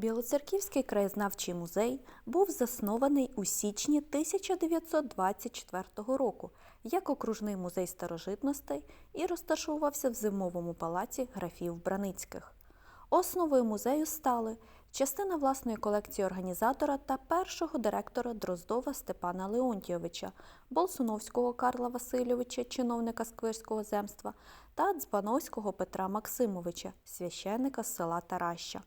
Білоцерківський краєзнавчий музей був заснований у січні 1924 року як окружний музей старожитностей і розташовувався в зимовому палаці графів Браницьких. Основою музею стали частина власної колекції організатора та першого директора Дроздова Степана Леонтійовича, Болсуновського Карла Васильовича, чиновника Сквирського земства, та Дзбановського Петра Максимовича, священника з села Тараща.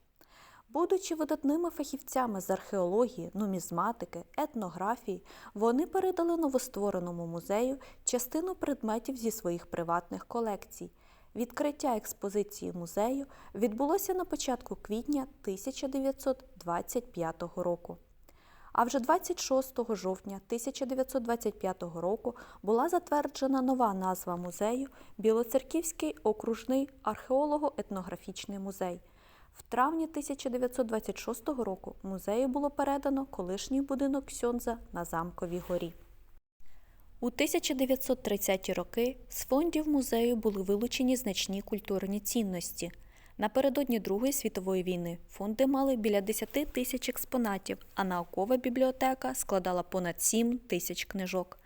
Будучи видатними фахівцями з археології, нумізматики, етнографії, вони передали новоствореному музею частину предметів зі своїх приватних колекцій. Відкриття експозиції музею відбулося на початку квітня 1925 року. А вже 26 жовтня 1925 року була затверджена нова назва музею Білоцерківський окружний археолого-етнографічний музей. В травні 1926 року музею було передано колишній будинок Ксьонза на Замковій горі. У 1930-ті роки з фондів музею були вилучені значні культурні цінності. Напередодні Другої світової війни фонди мали біля 10 тисяч експонатів, а наукова бібліотека складала понад 7 тисяч книжок.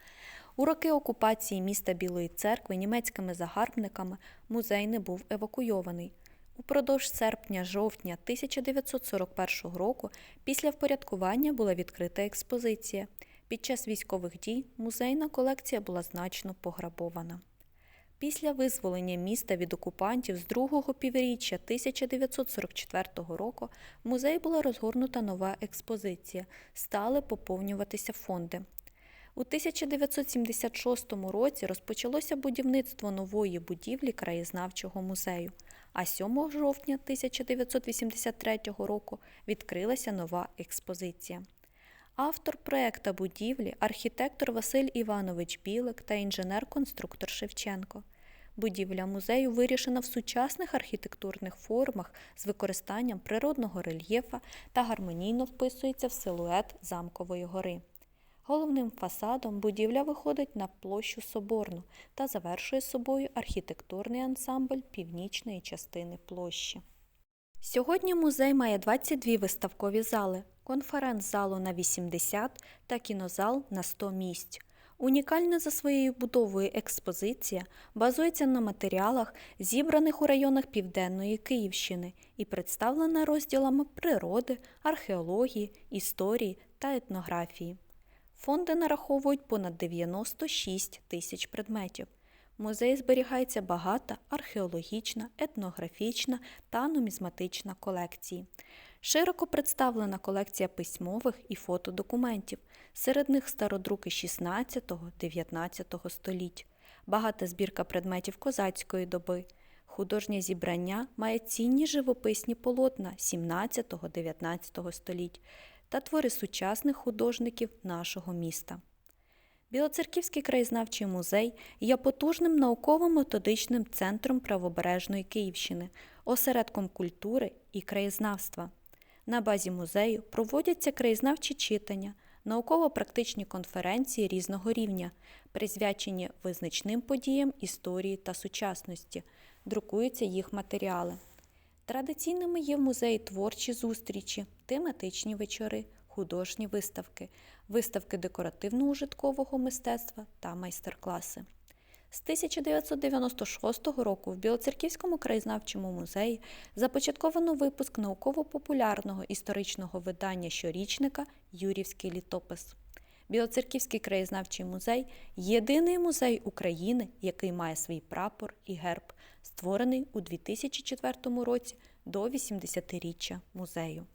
У роки окупації міста Білої церкви німецькими загарбниками музей не був евакуйований. Упродовж серпня-жовтня 1941 року після впорядкування була відкрита експозиція. Під час військових дій музейна колекція була значно пограбована. Після визволення міста від окупантів з другого півріччя 1944 року в музей була розгорнута нова експозиція, стали поповнюватися фонди. У 1976 році розпочалося будівництво нової будівлі краєзнавчого музею, а 7 жовтня 1983 року відкрилася нова експозиція. Автор проекта будівлі архітектор Василь Іванович Білик та інженер-конструктор Шевченко. Будівля музею вирішена в сучасних архітектурних формах з використанням природного рельєфа та гармонійно вписується в силует Замкової гори. Головним фасадом будівля виходить на площу Соборну та завершує собою архітектурний ансамбль північної частини площі. Сьогодні музей має 22 виставкові зали, конференц-залу на 80 та кінозал на 100 місць. Унікальна за своєю будовою експозиція базується на матеріалах, зібраних у районах Південної Київщини, і представлена розділами природи, археології, історії та етнографії. Фонди нараховують понад 96 тисяч предметів. В музеї зберігається багата археологічна, етнографічна та нумізматична колекції. Широко представлена колекція письмових і фотодокументів, серед них стародруки 16-19 століть, багата збірка предметів козацької доби. Художнє зібрання має цінні живописні полотна 17-19 століть та твори сучасних художників нашого міста. Білоцерківський краєзнавчий музей є потужним науково-методичним центром правобережної Київщини, осередком культури і краєзнавства. На базі музею проводяться краєзнавчі читання, науково-практичні конференції різного рівня, присвячені визначним подіям історії та сучасності, друкуються їх матеріали. Традиційними є в музеї творчі зустрічі, тематичні вечори, художні виставки, виставки декоративно-ужиткового мистецтва та майстер-класи. З 1996 року в Білоцерківському краєзнавчому музеї започатковано випуск науково-популярного історичного видання щорічника Юрівський літопис. Білоцерківський краєзнавчий музей єдиний музей України, який має свій прапор і герб, створений у 2004 році до 80-річчя музею.